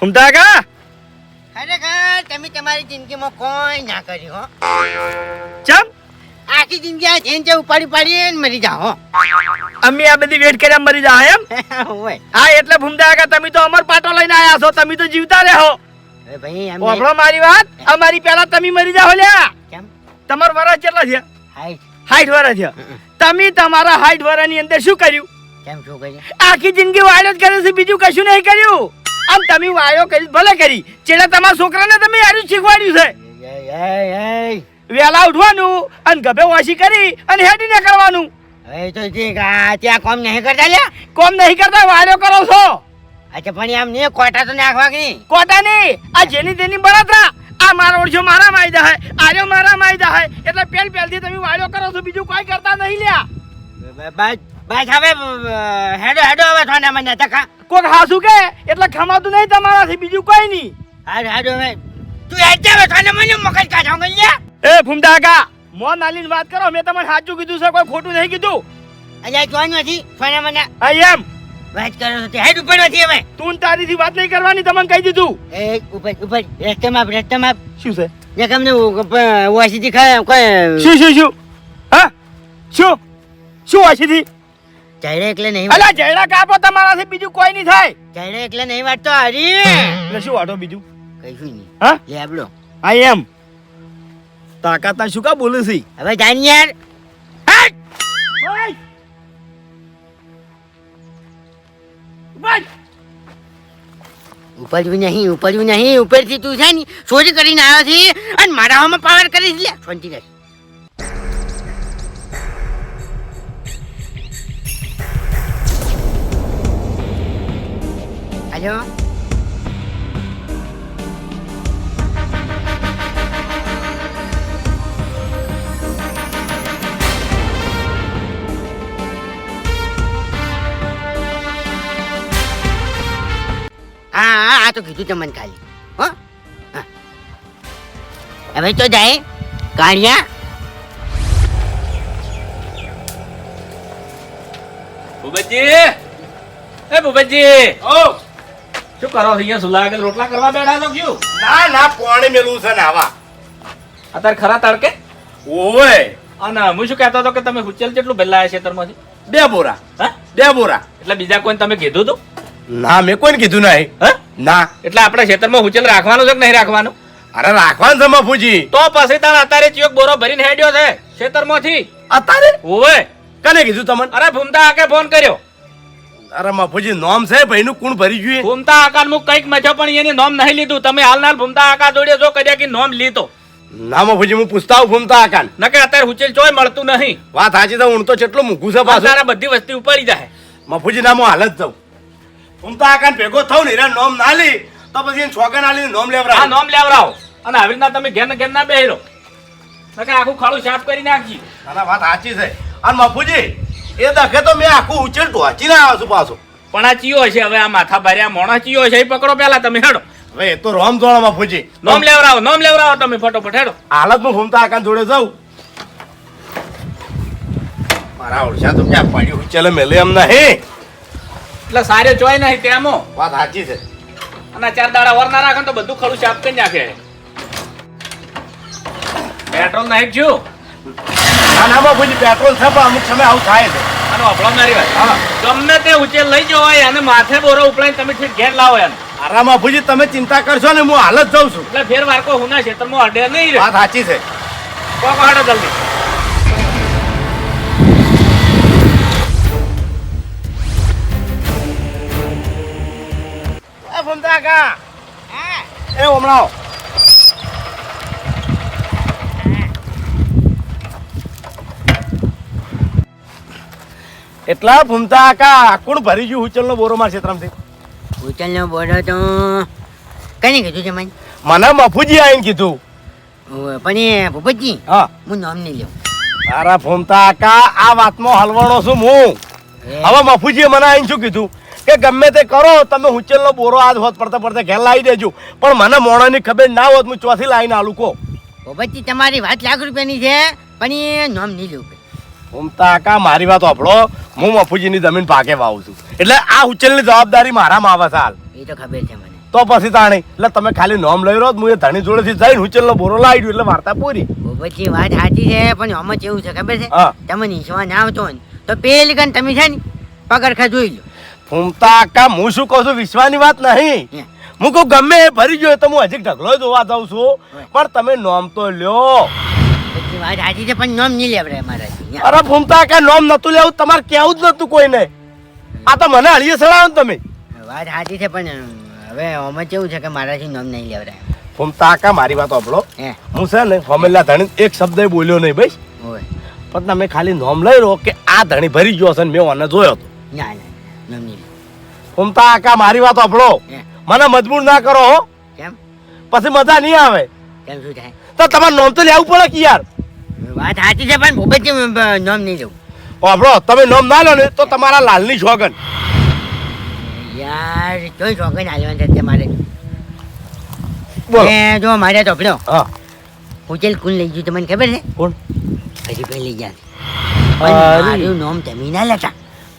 કા? ખરેખર તમે તમારી જિંદગીમાં કોઈ ના કર્યું હો. ચમ? આખી જિંદગી આ જેન જે ઉપાડી ઉપાડીને મરી જાઓ અમે આ બધી વેટ કર્યા મરી જાઓ એમ? હોય. હા એટલે ભૂમદાગા તમે તો અમર પાટો લઈને આયા છો તમે તો જીવતા રહો. હવે ભાઈ અમે મારી વાત. અમારી પહેલા તમે મરી જાઓ લ્યા. કેમ? તમાર વરસ કેટલા છે હાય હાઈટ વરસ છે તમે તમારા હાઈટ વરની અંદર શું કર્યું? કેમ શું કર્યું? આખી જિંદગી વાયરો જ કરે છે બીજું કશું નહીં કર્યું. આમ તમે વાયો કરી ભલે કરી. છેલ્લે તમારા છોકરાને તમે યારું શીખવાડ્યું છે. વહેલા ઉઠવાનું અને ગભે વાસી કરી અને હેડીને કરવાનું હવે તો ત્યાં કોમ નહીં કરતા લ્યા? કોમ નહીં કરતા વાયો કરો છો. અચ્છા પણ એમ નહીં કોટા તો નાખવા કે કોટા નહીં આ જેની તેની બળતરા આ મારો ઓળશો મારા માયદા હે આર્યો મારા માયદા હે. એટલે પેલ પેલથી તમે વાયો કરો છો બીજું કોઈ કરતા નહીં લ્યા. બ- બસ હવે હેડો હેડો હવે થોડા મને ટકા કોક હાસુ કે? એટલે ખમાતું નહીં તમારાથી બીજું કોઈ નહીં. હાડ હેડો હવે. તું હેડ જા હવે થોડા મને મગજ કાઢો ગઈ એ ફૂમતા કાકા મો નાલીને વાત કરો મેં તમને સાચું કીધું છે કોઈ ખોટું નહીં કીધું. અલ્યા જોવાનું નથી થોડા મને. આ એમ. વાત કરો તો. હેડ ઉપર નથી હવે. તું તારીથી વાત નહીં કરવાની તમને કહી દીધું. એ ઉપર ઉપર. રસ્તામાં આપ, રસ્તામાં આપ. શું છે? જે કમને વાસીથી ખાય કોઈ શું શું શું? હા? શું? શું વાસીથી ચાલે એટલે નહીં અલા જયડા કાપો તમારાથી બીજું કોઈ નહીં થાય. ચાલે એટલે નહીં વાટતો હરી. એટલે શું વાટો બીજું? કઈશું નહીં. હા? લે આપડો. આ એમ. તાકાત શું કા બોલે છે? હવે જાણ યાર. ઉપડ્યું નહીં ઉપડ્યું નહીં. ઉપરથી તું છે ને ચોરી કરીને આવ્યો છે. અને મારા હામાં પાવર કરી લે શાંતિ રહે હાલો હા હા આ તો કીધું તમને ખાલી. હો? હવે તો જાય. કાઢ્યા ભૂપતજી! એ ભૂપતજી! શું કરો અહીંયા સુલા આગળ રોટલા કરવા બેઠા છો કયું? ના ના પાણી મેલું છે ને આવા. અત્યારે ખરા તડકે? ઓવે. અને હું શું કહેતો હતો કે તમે હુચેલ કેટલું ભેલા છે તરમાંથી? બે બોરા. હા? બે બોરા. એટલે બીજા કોઈને તમે કીધું હતું ના મેં કોઈને કીધું નહીં. હા? ના. એટલે આપણે ખેતરમાં હુચેલ રાખવાનું છે કે નહીં રાખવાનું? અરે રાખવાનું છે મફુજી. તો પછી તાર અત્યારે ચિયોક બોરો ભરીને હેડ્યો છે ખેતરમાંથી. અત્યારે? ઓવે. કને કીધું તમને? અરે ભૂમતા આકે ફોન કર્યો. અરે મફુજી નોમ છે ભાઈનું કુણ ભરી ગયું ભૂમતા આકાર મુક કંઈક મજા પણ એની નોમ નહીં લીધું. તમે હાલ નાલ ભૂમતા આકાર જોડે જો કર્યા કે નોમ લીધો. ના મફુજી હું પૂછતા ભૂમતા આકાર. નકે અત્યારે ઉચેલ ચોય મળતું નહીં. વાત સાચી તો હું તો કેટલું મૂકું છે પાછું. તારા બધી વસ્તી ઉપાડી જાય. મફુજી ના હું હાલ જ જાઉં. ભૂમતા આકાન ભેગો થઉં ને એના નોમ ના લી તો પછી એને છોકરા ના લીને નોમ આ લેવરા નોમ લેવરાવો અને આવી રીતના તમે ઘેર ને ઘેર ના બેહરો. નકે આખું ખાડું સાફ કરી નાખજી. ના વાત સાચી છે. અને મફુજી એ દખે તો મેં આખું ઉચેડ ટોચીને આવ્યો છું પાછો. પણ આ ચિયો છે હવે આ માથા ભર્યા મોણા ચિયો છે એ પકડો પેલા તમે હેડો. હવે એ તો રોમ જોણા ફૂજી. નોમ લેવરાવો નોમ લેવરાવો તમે ફટોફટ હેડો. હાલત હું ઘૂમતા આકાન જોડે જાઉં. મારા ઓળશા તો ક્યાં પડ્યું? ચલે મેલે એમ નહીં. એટલે સારે ચોય નહીં તેમો. વાત સાચી છે. અને આ ચાર દાડા વર ના રાખે ને તો બધું ખાડું સાફ કરી નાખે. પેટ્રોલ નાખી છું ના ના પેટ્રોલ છે પણ અમુક સમય આવું થાય છે. અને અભળો વાત હા. ગમે તે ઉચેલ લઈ જવાય અને માથે બોરો ઉપડાઈને તમે ઠીક ઘેર લાવો એમ આરામ તમે ચિંતા કરશો ને હું હાલ જ જાઉં છું. એટલે ફેર વારકો હુના ક્ષેત્રમાં અડે નહીં વાત સાચી છે. કોક હેડો જલ્દી. એ ફમતા કા હા એ હમણાં એટલા ફૂમતા આકા કોણ ભરી ગયું હુચલનો બોરો માર ક્ષેત્રમાંથી? ઉચલનો બોરો તો કને કીધું છે મને? મને મફુજી આવીને કીધું. પણ એ ભૂપતજી હા. હું નામ નહીં લેવું તારા ફૂમતા આકા આ વાતમાં હલવાણો છું હું. હવે મફુજીએ મને આવીને શું કીધું? કે ગમે તે કરો તમે હુચેલનો બોરો આજ હોત પડતા પડતા ઘેર લાવી દેજો. પણ મને મોણાની ખબર ના હોત હું ચોથી લાવીને આલું કો ભૂપતજી તમારી વાત લાખ રૂપિયાની છે પણ એ નામ નહીં લેવું ફૂમતા કા મારી વાત આપડો હું મફુજીની જમીન પાકે વાવું છું. એટલે આ હુચેલની જવાબદારી મારામાં આવે છે હાલ. એ તો ખબર છે મને. તો પછી તાણે એટલે તમે ખાલી નોમ લઈ રહ્યો હું એ ધણી જોડેથી જઈને હુચેલનો બોરો લાવી દઉં એટલે વાર્તા પૂરી. પછી વાત સાચી છે પણ આમાં કેવું છે ખબર છે? તમે નીચવા ના આવતો ને તો પેલી કન તમે છે ને પગરખા જોઈ લો. ફૂમતા આકા હું શું કહું છું વિશ્વાની વાત નહીં. હું. કહું ગમે એ ભરી ગયો તો હું હજી ઢગલો જોવા જાઉં છું. પણ તમે નોમ તો લ્યો. વાત સાચી છે પણ નોમ નહીં લેવડે મારાથી અરે ફૂમતા કે નોમ નતું લેવું તમારે કેવું જ નતું કોઈને. આ તો મને હળીએ સડાવો ને તમે. વાત સાચી છે પણ હવે અમે કેવું છે કે મારાથી નોમ નહીં લેવડાય ફૂમતા કા મારી વાત સાંભળો. હે. છે ને ફોમેલા ધણી એક શબ્દ બોલ્યો નહીં ભાઈ. પણ તમે ખાલી નોમ લઈ રહો કે આ ધણી ભરી ગયો છે ને મેં ઓને જોયો હતો ના ના નોમ નહીં ફૂમતા કા મારી વાત સાંભળો. મને મજબૂર ના કરો હો. કેમ? પછી મજા નહીં આવે. કેમ શું થાય? તો તમારે નોમ તો લેવું પડે કે યાર? વાત સાચી છે પણ ભૂપેશજી નોમ નહીં લઉં. સાંભળો તમે નોમ ના લો ને તો તમારા લાલની શોગન. યાર જોઈ શોગન હાલવાનું છે મારે. બોલો. જો મારે ચોપડો હા. હોટેલ કોણ લઈ ગયું તમને ખબર છે? કોણ? હરીભાઈ લઈ ગયા. મારું નામ તમે ના લેતા.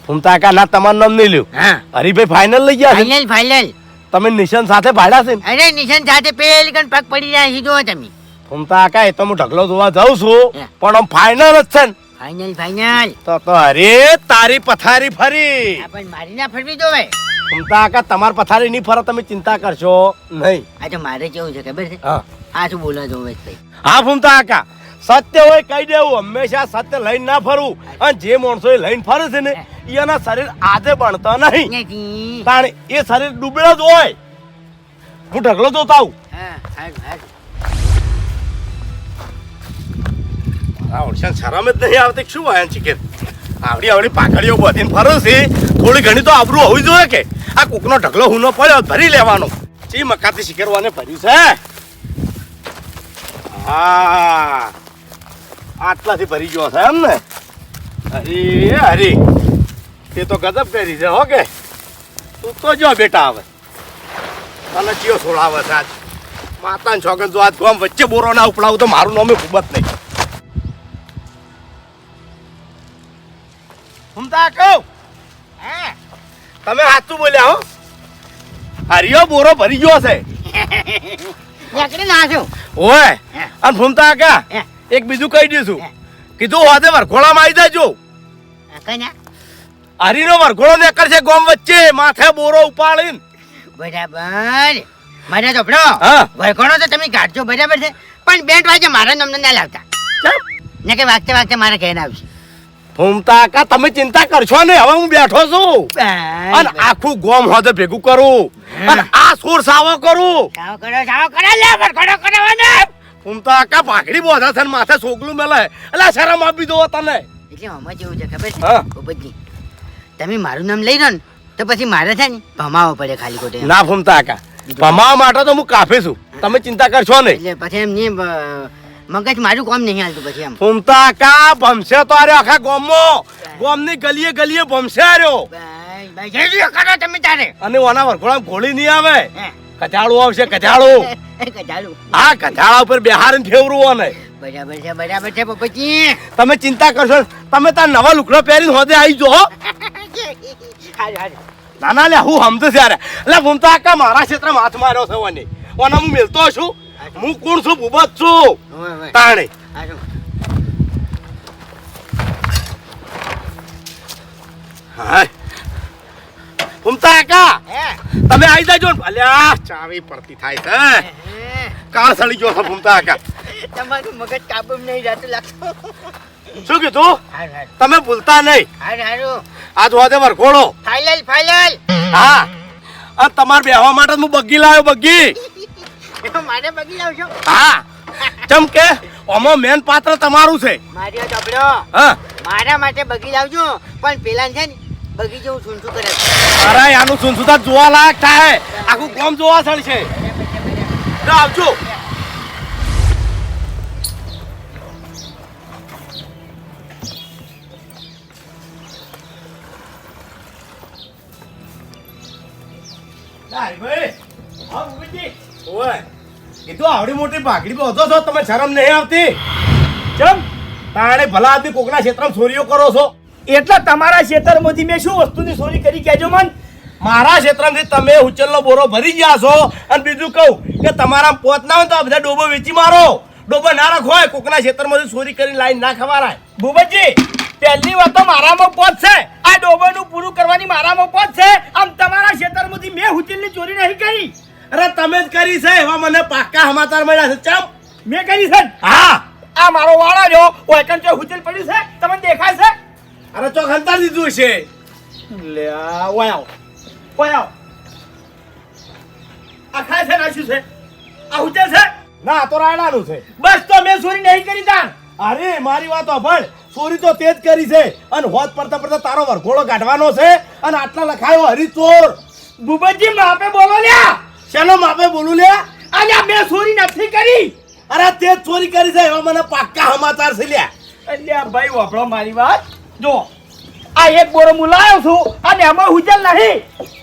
ફૂમતા કા ના તમારું નામ નહીં લ્યું. હા. હરીભાઈ ફાઇનલ લઈ ગયા ફાઇનલ ફાઇનલ તમે નિશાન સાથે ભાડા છે અરે નિશાન સાથે પેલી કણ પગ પડી જાય છે જો તમે તો કા એ તો હું ઢગલો જોવા જાઉં છું. પણ આમ ફાઇનલ જ છે ને. ફાઇનલ ફાઇનલ તો તો અરે તારી પથારી ફરી. પણ મારી ના ફરવી જોવે. ફૂમતા કા તમારી પથારી નહીં ફરો તમે ચિંતા કરશો નહીં. આ તો મારે કેવું છે ખબર છે? આ શું બોલો જોવે ભાઈ? હા ફૂમતા કાકા સત્ય હોય કહી દેવું હંમેશા સત્ય લઈને ના ફરવું. અને જે માણસો એ લઈને ફરે છે ને એના શરીર આજે બનતા નહીં. કારણ એ શરીર ડૂબેલો જ હોય. હું ઢગલો જોતા આવું. હા હારું. ઓળખાણ શરમ જ નહીં આવતી. શું વાયન ચિકન આવડી આવડી પાકડીઓ બધીને ફરો છે થોડી ઘણી તો આબરું હોવી જોઈએ કે? આ કોકનો ઢગલો હુનો પડ્યો, ભરી લેવાનો. ચી મકાથી શીખરવાને ભર્યું છે? હા. આટલાથી ભરી ગયો છે એમ ને? હરી હરી તે તો ગજબ કરી છે, હો કે? તું તો જો બેટા આવે તને કયો છોડાવે છે આજ. માતા છોકર જો આજ ગામ વચ્ચે બોરો ના ઉપડાવું તો મારું નામે ખૂબ જ નહીં. ઘૂમતા કહું? હા? તમે સાચું બોલ્યા હો. હરિયો બોરો ભરી ગયો છે. નીકળી નાખ્યો. ઓય. અને ફૂમતા કા એક બીજું કહી દઈશું. કીધું વાદે વરઘોડામાં આવી જાજો. હરીનો વરઘોડો નેકર છે ગોમ વચ્ચે માથે બોરો ઉપાડીને. બરાબર. મારે હા. વરઘોડો તો તમે કાઢજો બરાબર છે. પણ બેન્ટ વાગે મારા નમને ના લાવતા. ને કે વાગતે વાગતે મારે ઘેર આવશે. ફૂમતા કા તમે ચિંતા કરશો ને હવે હું બેઠો છું. અને આખું ગોમ હોદે ભેગું કરું. અને આ સુર સાવો કરું. સાવ કરો સાવ કરો લે વરઘોડો કરાવવાનો ફૂમતા કા પાઘડી બોધા છે માથે સોગલું મેલે. એટલે શરમ આપી દો તને. એટલે આમાં જેવું છે ખબર. છે? તમે મારું નામ લઈ લો ને તો પછી મારે છે ને ભમાવો પડે ખાલી ખોટે. ના ફૂમતા કા ભમાવા માટે તો હું કાફી છું. તમે ચિંતા કરશો નહીં. એટલે પછી એમ નહીં મગજ મારું કોમ નહીં હાલતું પછી એમ. ફૂમતા કા ભમશે તો આર્યો આખા ગોમો ગોમની ગલીએ ગલીએ ભમશે આર્યો. તમે તારે. અને ઓના વરઘોડા ગોળી નહીં આવે. કચાળું આવશે કચાળું. આ કચાળા ઉપર બેહારીને ફેવરું ઓને. બરાબર છે બરાબર છે પપ્પાજી તમે ચિંતા કરશો તમે તાર નવા લુકડો પહેરીને હોદે આવી જો. ના ના લે હું સમજુ ત્યારે એટલે હું તો આખા મારા ક્ષેત્રમાં હાથ માર્યો છે ઓને. ઓને હું મિલતો છું. હું કોણ છું? ભૂબત છું. તાણે. હાય. ફૂમતા કા તમે આવી જાજો ને. ભલ્યા ચાવી પડતી થાય છે. કાળ સળી ગયો છે ફૂમતા કા તમારું મગજ કાબુ નહીં રહેતું લાગતું. શું કીધું. તમે ભૂલતા નહીં. આ જોવા દે વરઘોડો. Final final. હા. તમારે બેહવા માટે હું બગ્ગી લાવ્યો બગ્ગી. મારે બગી લાવશો હા ચમ કે ઓમો મેન પાત્ર તમારું છે. મારી ડબડો હા. મારા માટે બગી લાવજો પણ પેલા છે ને બગી જેવું સૂંઠું કરે અરે આનું સુનસુતા જોવા લાયક થાય. આખું ગામ જોવા સળ છે તો આવજો. કીધું આવડી મોટી ભાગડી હતો છો તમે શરમ નહીં આવતી? ચમ તાણે ભલા આદમી કોકના ક્ષેત્રમાં ચોરીઓ કરો છો? એટલે તમારા ક્ષેત્રમાંથી મેં શું વસ્તુની ચોરી કરી કહેજો મન? મારા ક્ષેત્રમાંથી તમે ઉચ્ચલનો બોરો ભરી ગયા છો. અને બીજું કહું કે તમારા પોત ના હોય તો આ બધા ડોબો વેચી મારો. ડોબો ના રાખો કોકના ક્ષેત્રમાંથી ચોરી કરી લાઈન ના ખવારાય. ભૂપતજી પહેલી વાત તો મારામાં પોત છે. આ ડોબાનું પૂરું કરવાની મારામાં પોત છે. આમ તમારા ક્ષેત્રમાંથી મેં હુચેલની ચોરી નહીં કરી. અરે તમે જ કરી છે એવા મને પાકા સમાચાર મળ્યા છે. ચમ. મેં કરી છે હા. આ મારો વાળા જો ઓયકન ચો હુચલ પડ્યું છે? તમને દેખાય છે? અરે ચોક હંતાર દીધું છે. લે ઓય આવો. ઓય આવો. આ ખાય છે નાશ્યું છે? આ હુચલ છે? ના તો રાયડાનું છે. બસ તો મેં ચોરી નહીં કરી તાણ. અરે મારી વાત સાંભળ ચોરી તો તે જ કરી છે. અને હોત પડતા પડતા તારો વરઘોડો કાઢવાનો છે અને આટલા લખાયો હરિચોર. ભૂપતજી માપે બોલો લ્યા. શેનો માપે બોલું લે અને મેં ચોરી નથી કરી. અરે તે ચોરી કરી છે એવા મને પાક્કા સમાચાર છે લ્યા. અલ્યા ભાઈ વાપરો મારી વાત. જો આ એક બોરો હું લાવ્યો છું અને એમાં હુજલ નહીં.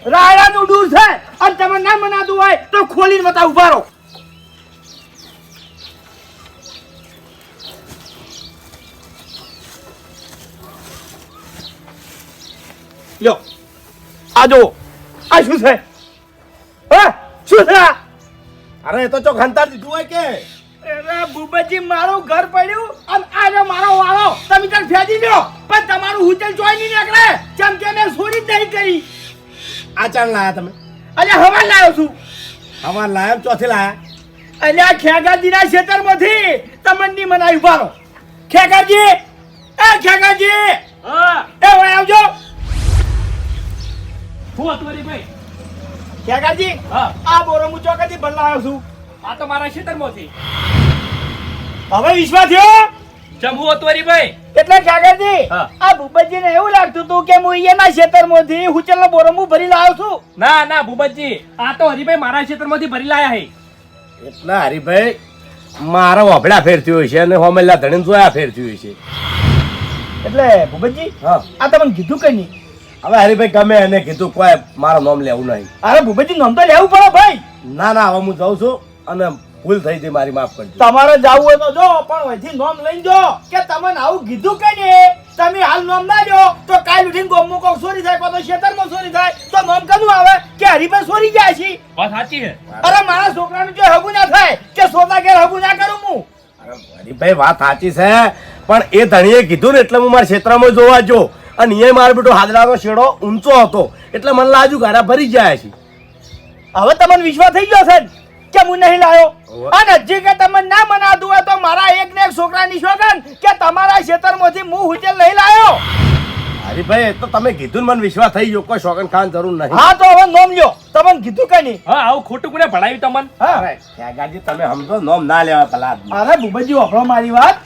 રાયડાનું દૂર છે અને તમે ના મનાતું હોય તો ખોલીને બતાવ ઊભા રહો. લ્યો. આ જો આ શું છે? હા? શું છે? અરે એ તો ચો હંતાર દીધું હોય કે? અરે બુબજી મારું ઘર પડ્યું અને આજે મારો વાળો. તમે તાર ફેંકી દો પણ તમારું હુચલ જોઈ નહીં નીકળે. જેમ કે મેં ચોરી જ નહીં કરી આ ચાલ લાયા તમે. અરે હવા લાયો છું. હવા લાયા ચોથી લાયા? અલ્યા ખેગાજીના ખેતરમાંથી તમને મનાવી ઊભા રહો. ખેગાજી! એ ખેગાજી! હા. એ આવજો. શું હતું હરીભાઈ ખેગાજી હા. આ બોરો હું ચોકાથી આવ્યો છું. આ તો મારા ખેતરમાંથી હવે વિશ્વાસ થયો? જમવું હતું હરીભાઈ એટલે હા. આ ભૂપતજીને એવું લાગતું હતું કે હું એના ખેતરમાંથી હુચલનો બોરો હું ભરી લાવ્યો છું. ના ના ભૂપતજી આ તો હરિભાઈ મારા ખેતરમાંથી ભરી લાયા હે. એટલે હરીભાઈ મારા વાભડા ફેર થયો છે અને હોમેલા ધણી જોયા ફેર થયો છે. એટલે ભૂપતજી હા. આ તમને કીધું કઈ નહીં. હવે હરીભાઈ ગમે એને કીધું કોઈ મારું નામ લેવું નહીં. અરે ભૂપેજી નામ તો લેવું પડે ભાઈ. ના ના હવે હું જાઉં છું અને ભૂલ થઈ હતી મારી માફ કરજો. તમારે જાવું હોય તો જો પણ અહીંથી નામ લઈને જો. કે તમને આવું કીધું કઈ નહીં? તમે હાલ નોમ ના લ્યો. તો કાલ ઉઠીને ગોમમાં કોક ચોરી થાય કોઈ તો ખેતરમાં ચોરી થાય. તો નામ કનું આવે? કે હરીભાઈ ચોરી જાય છે? વાત સાચી છે. અરે મારા છોકરાનું જો હગું ના થાય કે સોતા ઘેર હગું ના કરું હું. અરે હરીભાઈ વાત સાચી છે પણ એ ધણીએ કીધું ને એટલે હું મારા ક્ષેત્રમાં જોવા જો અને એ મારો બેટો હાદડાનો શેડો ઊંચો હતો. એટલે મને લાજુ ગારા ભરી જાય છે. હવે તમને વિશ્વાસ થઈ ગયો છે કે હું નહીં લાયો? અને હજી કે તમે ના મનાતું હોય તો મારા એક ને એક છોકરાની શોધન કે તમારા ખેતરમાંથી હું હુચેલ નહીં લાયો. હરીભાઈ ભાઈ તો તમે કીધું મને વિશ્વાસ થઈ ગયો. કોઈ શોકન ખાન જરૂર નહીં. હા તો હવે નોમ લ્યો. તમને કીધું કઈ નહીં? હા આવું ખોટું કોને ભણાવ્યું તમને? હા. અરે ત્યાગાજી તમે સમજો નોમ ના લેવા પેલા. અરે બુબજી વાપરો મારી વાત.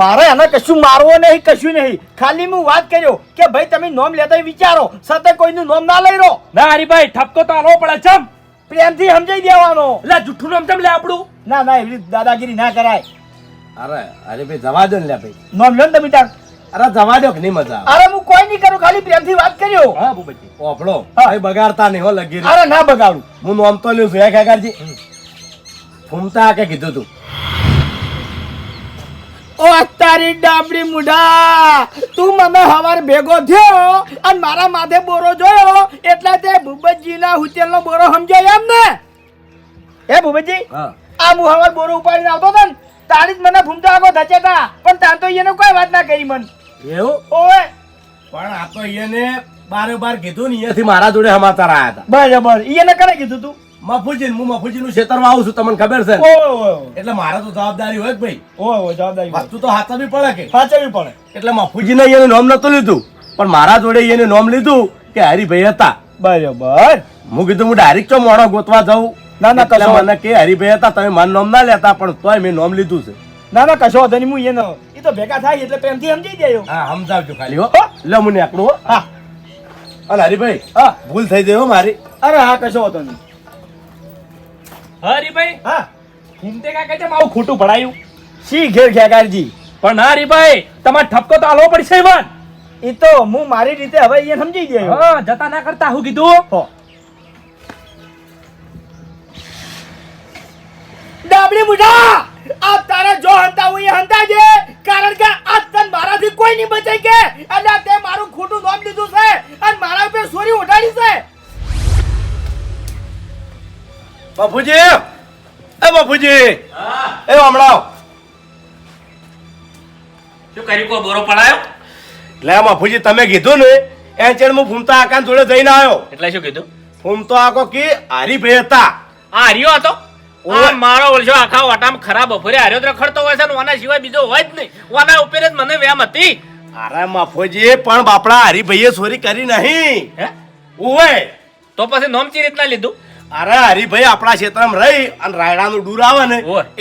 મારે એને કશું મારવો નહીં કશું નહીં. ખાલી હું વાત કર્યો કે ભાઈ તમે નોમ લેતા વિચારો સતત કોઈનું નોમ ના લઈ રહો ના હરીભાઈ ઠપકો તો આલવો પડે છે પ્રેમથી સમજાઈ દેવાનો. એટલે જુઠ્ઠું નામ કેમ લે આપણું? ના ના એવી દાદાગીરી ના કરાય. અરે હરીભાઈ જવા દો ને લે ભાઈ. નોમ લો ને તમે તાર. અરે જવા દો કે નહીં મજા અરે હું કોઈ નહીં કરું ખાલી પ્રેમથી વાત કર્યો. હા ભૂપતજી ઓફળો ભાઈ બગાડતા નહીં હો લગી અરે ના બગાડું. હું નોમ તો લઉં છું હે કાકાજી ફૂમતા કે કીધું તું? ઓ તારી ડાબડી મુઢા તું મને હવાર ભેગો થયો અને મારા માથે બોરો જોયો એટલે તે ભૂપતજીના હુચેલનો બોરો સમજાય એમ ને? હે ભૂપતજી? આ હું હવાર બોરો ઉપાડીને આવતો હતો ને તારી જ મને ફૂમતા આગો ધચેતા પણ તાર તો એને કોઈ વાત ના કરી મન. એવું? ઓય. પણ આ તો એને બારે બાર કીધું ને અહીંયાથી મારા જોડે હમાતા રહ્યા હતા. બરાબર. એને કરે કીધું તું? મફુજી હું મફુજી નું ક્ષેત્રમાં આવું છું તમને ખબર છે? એટલે મારે તો જવાબદારી હોય ભાઈ? ઓય જવાબદારી વસ્તુ તો હાથવી પડે કે? સાચવવી પડે. એટલે મફુજી ને એનું નામ નતું લીધું. પણ મારા જોડે એને નામ લીધું કે હરિભાઈ હતા. બરાબર. હું કીધું હું ડાયરેક્ટ ચો ગોતવા જાઉં. ના, ના, કશો- મને કે હરિભાઈ હતા તમે મારું નામ ના લેતા પણ તોય મેં નામ લીધું છે. ના ના કશો વાંધો હું એનો એ તો ભેગા થાય એટલે પ્રેમથી સમજી જાય હા સમજાવજો ખાલી હો. લે મને નીકળું હા. અરે હરિભાઈ હા. ભૂલ થઈ ગઈ હો મારી. અરે હા કશો વાંધો નહીં. હરીભાઈ હા. ઘૂમતે કાકા છે મારું ખોટું ભણાયું? શી ઘેર ખેગારજી પણ ના હરીભાઈ તમારે ઠપકો તો આલવો પડશે ઈવન. એ તો હું મારી રીતે હવે એ સમજી ગયો. હા જતા ના કરતા હું કીધું. હો. ડાબડી મુઢા આ તારે જો હંતા હું એ હંતા છે કારણ કે આ તન મારાથી કોઈ નહીં બચાઈ કે. અને તે મારું ખોટું નામ લીધું છે. બાપુજી! એ બાપુજી! એ હમણાં. શું કર્યું? કો બોરો પડાયો? લે બાપુજી તમે કીધું ને એ ચેડ હું ફૂમતા આકાન જોડે જઈને આવ્યો. એટલે શું કીધું? ફૂમતો આકો કી હરીભાઈ હતા આ હારીઓ હતો ઓય. મારો ઓળશો આખા વાટામ ખરાબ બપોરે હાર્યો તો રખડતો હોય છે ને ઓના સિવાય બીજો હોય જ નહીં. ઓના ઉપર જ મને વ્યામ હતી. અરે માફોજી પણ બાપડા હરીભાઈએ ચોરી કરી નહીં. હે? ઓય તો પછી નોમ ચી રીતના લીધું? અરે હરિભાઈ આપણા ક્ષેત્રમાં રહી અને રાયડાનું ડૂર આવે ને.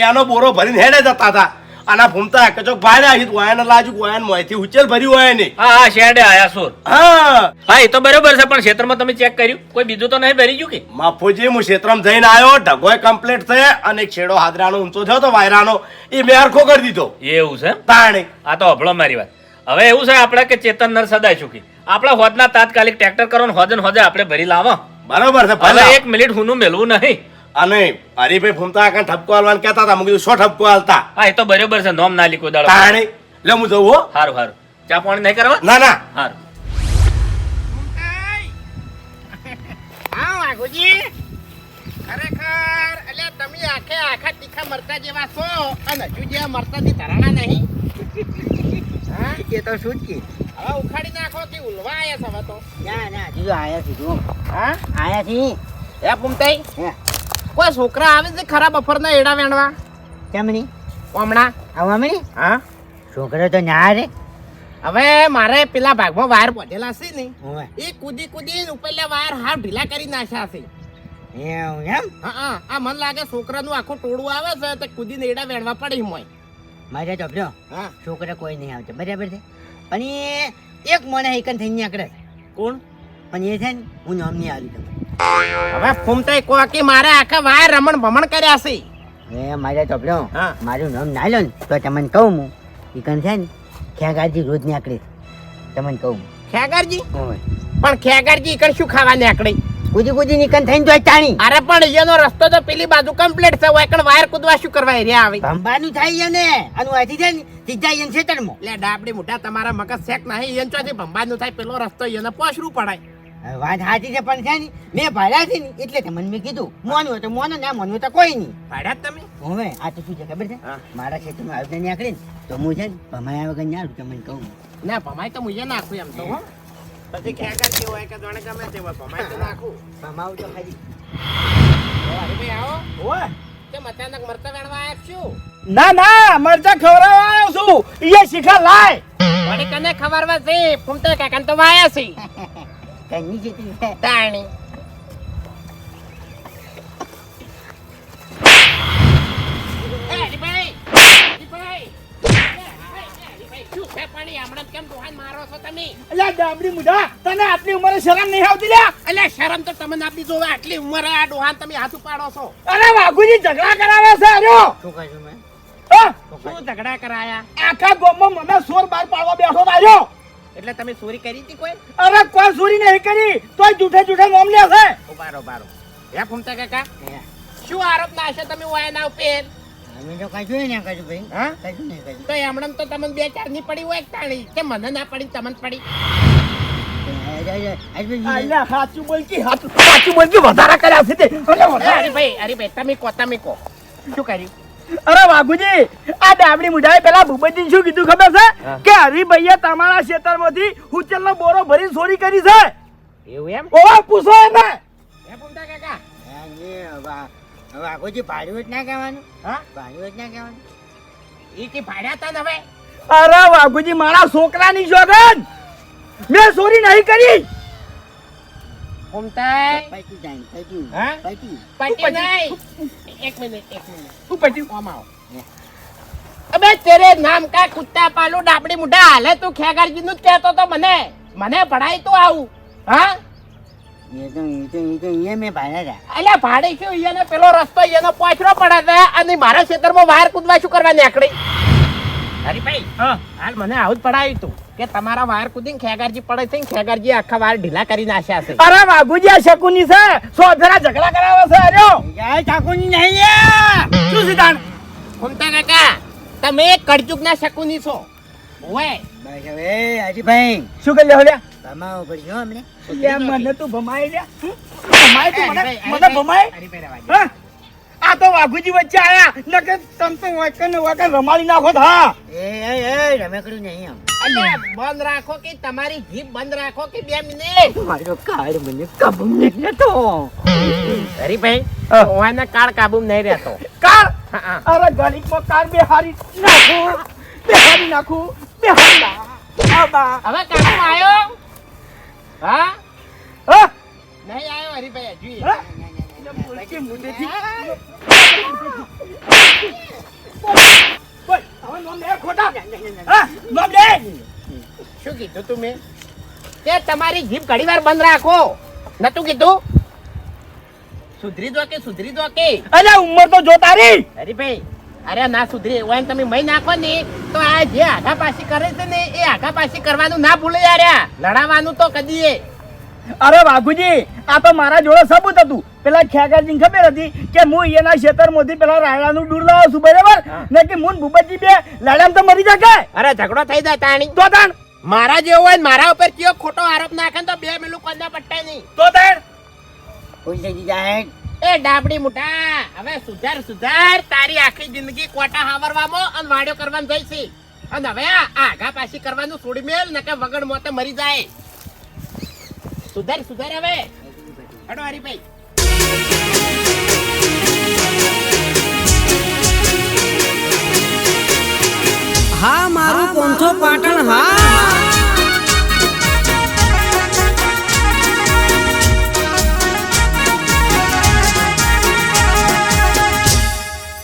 એનો બોરો ભરીને હેડે જતા હતા. અને આ ફૂમતા કચોક ભાઈ આવ્યા વાયન લાજુ વાયન મોયથી ઉચેલ ભર્યું હોય નહીં હા હા શેડે આયા સોર હા. હા એ તો બરોબર છે પણ ક્ષેત્રમાં તમે ચેક કર્યું? કોઈ બીજું તો નહીં ભરી ગયું કે? માફુજી હું ક્ષેત્રમાં જઈને આવ્યો ઢગોય કમ્પ્લીટ થયે અને છેડો હાદરાનો ઊંચો થયો તો વાયરાનો. એ મેં હરખો કરી દીધો. એવું છે તાણે. આ તો અભળો મારી વાત. હવે એવું છે આપણે કે ચેતન નર સદાય ચૂકી આપણા હોદના તાત્કાલિક ટ્રેક્ટર કરો ને હોદે ને હોદે આપણે ભરી લાવો. બરોબર છે ભલે. એક મિનિટ હું મેલવું નહીં. અને હરીભાઈ ફૂમતા કાંઈ ઠપકો હાલવાનું કહેતા હતા મૂકી સો ઠપકો હાલતા હા એ તો બરોબર છે નોમ ના લીકો દાડો. તાણે લે હું જવું હો. સારું સારું ચા પાણી નહીં કરવા? ના ના. સારું હા વાઘુજી. ખરેખર એટલે તમે આખે આખા તીખા મરતા જેવા છો અને હજુ જે મરતાથી ધરાણા નહીં. હા? એ તો શું જ કે. હવે ઉખાડી નાખો કે ઉલવા આયા છે હવે તો. ના ના હજુ આયા છે જો હા? આયા છે. એ પુમતાઈ? હે. કોઈ છોકરા આવે છે ખરા બપોરના એડા વેણવા? કેમ નહીં? હમણાં? આવા મળી હા? છોકરો તો ના રે. હવે મારે પેલા ભાગમાં વાયર પડેલા છે ને એ કૂદી કૂદી ઉપરલા વાયર હાર ઢીલા કરી નાખ્યા છે. એમ? હા હા. આ મને લાગે છોકરાનું આખું ટોળું આવે છે તો કૂદીને એડા વેણવા પડી મોય મારે તો હા. છોકરા કોઈ નહીં આવતા. બરાબર છે? એ એક મને એકન થઈ નીકળે કોણ? પણ એ છે ને હું નામ નહીં આવી તમને હવે ફૂમતાઈ કહો કે મારે આખા વાર રમણ ભમણ કર્યા છે. એ મારે ચોપડો હા. મારું નામ ના લો ને તો તમને કહું હું. એકન છે ને ખેગારજી રોજ નીકળે તમને કહું ખેગારજી? પણ ખેગારજી કણ શું ખાવા નીકળી કૂદી કૂદી નીકળ થઈને જોઈ ચાણી. અરે પણ એનો રસ્તો તો પેલી બાજુ કમ્પ્લીટ છે. કણ વાયર કૂદવા શું કરવા રહ્યા આવે ભંબાનું થાય છે ને આનું અહીંથી છે ને સીધા એને ખેતરમાં એટલે ડાબડી મોટા તમારા મગજ શેક નહીં. એન ચોથી ભંબાનું થાય પેલો રસ્તો એને પોસરું પડાય. વાત સાચી છે પણ છે ને મેં ભાડ્યા છે ને એટલે તમને મેં કીધું મોનું તો મોનું ના મોનું તો કોઈ નહીં. ભાડ્યા તમે? હવે આ તો શું છે ખબર છે? હા. મારા ક્ષેત્રમાં આવતા નીકળે ને તો હું છે ને ભમાયા વગર ના તમને કહું. ના ભમાય તો મુજે નાખું એમ તો હો. પછી ખેગારજી હોય કે જાણે ગમે તે હોય ભમાય તો નાખું. ભમાવું તો ખરી. અરે ભાઈ આવો. તે મચાનક મરતા વેણવા છું? ના ના મરચા ખવડાવવા આવ્યો છું. એ શિખર લાય. વળી કને ખબરવા છે ફૂમતે કાકાને તો વાયા છે. કઈ જતી. છે તાણી. છે જ કેમ ડોહાને મારો છો તમે? અલ્યા ડાબડી મુઢા તને આટલી ઉંમરે શરમ નહીં આવતી લ્યા અલ્યા, શરમ તો તમને આપી જોવે. આટલી ઉંમરે આ ડોહાને તમે હાથ ઉપાડો છો. અરે વાઘુજી ઝઘડા કરાવે છે અર્યો શું કહ્યું મેં શું ઝઘડા કરાયા? આખા ગામમાં મને સોર બાર પાડવા બેઠો તો એટલે તમે ચોરી કરી હતી કોઈ? અરે કોઈ ચોરી નહીં કરી તોય જૂઠે જૂઠે નામ લે છે ઉભારો, બારો હે ફૂમતા કાકા? શું આરોપ નાખશે તમે વાયના ઉપર? અમે તો કશું નહીં કર્યું ભાઈ. હા? કશું નહીં કર્યું. તો હમણાં તો તમને બે ચારની પડી હોય તાળી. કે મને ના પડી તમને પડી? સાચું બોલ સાચું બોલ કે કર્યા છે અરે ભાઈ અરે ભાઈ તમે કહો તમે કહો. શું કર્યું? અરે વાઘુજી આ ડાબડી મુઢાએ પેલા ભૂપતજી શું કીધું ખબર છે? કે હરિભાઈએ તમારા ખેતરમાંથી ઉચલનો બોરો ભરી ચોરી કરી છે. એવું એમ? ઓવા પૂછો એને. હે ફૂમતા કાકા? હવે આગોજી ભાડ્યું જ ના કહેવાનું. હા? ભાડ્યું જ ના કહેવાનું. ઈ કે ભાડ્યા તા હવે. અરે વાઘુજી મારા છોકરાની જોગન! મેં ચોરી નહીં કરી. જાય હા? પૈકી. પટી નહીં. એક મિનિટ એક મિનિટ. તું પછી આમ આવો. અબે તેરે નામ કા કુત્તા પાલુ ડાબડી મુઢા. હાલે તું ખેગારજી નું જ કહેતો તો મને. મને ભણાય તું આવું. હા? એ તો એ તો એ તો અહીંયા મેં ભાડ્યા હતા અલ્યા ભાડે શું એને પેલો રસ્તો એનો પોચરો પડે છે અને મારા ખેતરમાં વાયર કૂદવા શું કરવા નીકળી? હરીભાઈ હા. હાલ મને આવું જ પડાવ્યું તું કે તમારા વાયર કૂદીને ખેગારજી પડે છે ખેગારજી આખા વાયર ઢીલા કરી નાખ્યા છે. અરે વાઘુજી આ શકુની છે? સો ફેરા ઝઘડા કરાવે છે? અર્યો જાય ઠાકોરની નહીં શું સિદ્ધાંત ફૂમતા કાકા તમે કડચુક ના શકુની છો. ઓય ભાઈ હવે શું કરી લે ભમાવો પડ્યો અમને મને તું ભમાઈ લે? ભમાય તું મને મને ભમાય આ તો વાઘુજી વચ્ચે આયા. નકે તમ તો વાકન વાકન રમાડી નાખો હા. એ એ એ રમેકડું નહીં આમ. અલે બંધ રાખો કે તમારી જીભ બંધ રાખો કે બે મિનિટ. મારો કાળ મને કબમ નહીં લેતો હરીભાઈ હા. ઓવાના કાળ કાબુ નહીં રહેતો. કાળ. અરે ગણિતમાં કાર બે હારી નાખું. બે હારી નાખું. બે હારી નાખું આબા હવે કાબુ આવ્યો? હા? હા? નહીં આવ્યો હરીભાઈ હજી. શું કીધું તું મેં? તે તમારી જીભ ઘડી વાર બંધ રાખો. નતું કીધું? સુધરી દો કે સુધરી દો કે? અરે ઉંમર તો જોતા તારી હરીભાઈ અરે ના સુધરી એવું તમે મહી નાખો ને તો આ જે આઘા પાછી કરે છે ને એ આઘા પાછી કરવાનું ના ભૂલે યાર લડાવાનું તો કદી એ અરે વાઘુજી આ તો મારા જોડે સબૂત હતું. પેલા ખેગરજી ખબર હતી કે હું એના ખેતરમાંથી પેલા રાયડાનું દૂર લાવું છું બરાબર? ને કે મુન ભૂપતજી બે લડામ તો મરી શકે અરે ઝઘડો થઈ જાય તાણી. તો તાણ. મારા જેવો હોય ને મારા ઉપર કયો ખોટો આરોપ નાખે તો બે મિલું કોને પટ્ટાય નહીં. તો તાણ. કોઈ જઈ જાય એ ડાબડી મુઠા હવે સુધાર સુધાર. તારી આખી જિંદગી કોટા હાવરવામાં અને વાડ્યો કરવાનું થઈ અને હવે આ આગા પાછી કરવાનું છોડી મેલ નકે વગર મોતે મરી જાય. સુધાર સુધાર હવે. હડો હરીભાઈ. હા, મારું કોંથો પાટણ, હા.